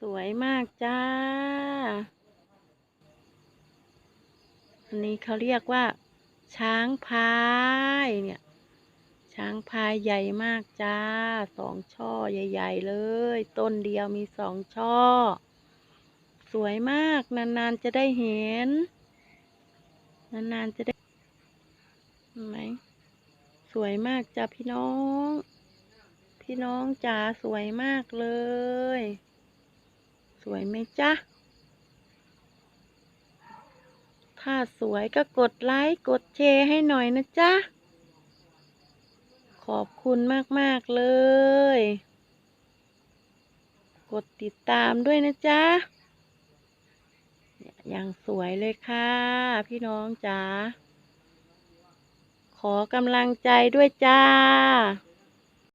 สวยมากจ้า อันนี้เขาเรียกว่า ช้างพายเนี่ย ช้างพายใหญ่มากจ้า สองช่อใหญ่ ๆ เลย ต้นเดียวมีสองช่อ สวยมาก นาน ๆ จะได้เห็น นาน ๆ จะได้เห็นไหมสวยมากจ้าพี่น้อง พี่น้องจ๋าสวยมากเลย สวยไหมจ๊ะ ถ้าสวยก็กดไลค์กดแชร์ให้หน่อยนะจ๊ะ ขอบคุณมาก ๆ เลย กดติดตามด้วยนะจ๊ะอย่างสวยเลยค่ะ พี่น้องจ๋าขอกำลังใจด้วยจ้า